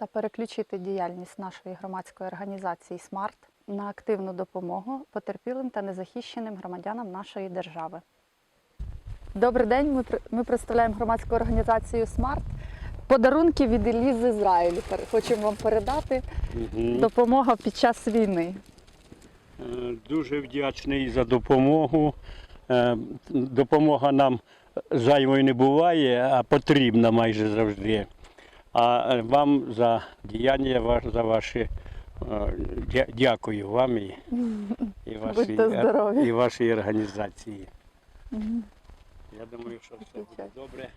та переключити діяльність нашої громадської організації Смарт на активну допомогу потерпілим та незахищеним громадянам нашої держави. Добрий день. Ми, ми представляємо громадську організацію Смарт. Подарунки від Елізи Ізраїлю. Хочемо вам передати Мгм. допомога під час війни. Е, Дуже вдячний за допомогу. Е, Допомога нам зайвою не буває, а потрібна майже завжди. А е, вам за діяння, за ваші е, дя- дякую вам і, і, вашій, і вашій організації. Я думаю, що все буде добре.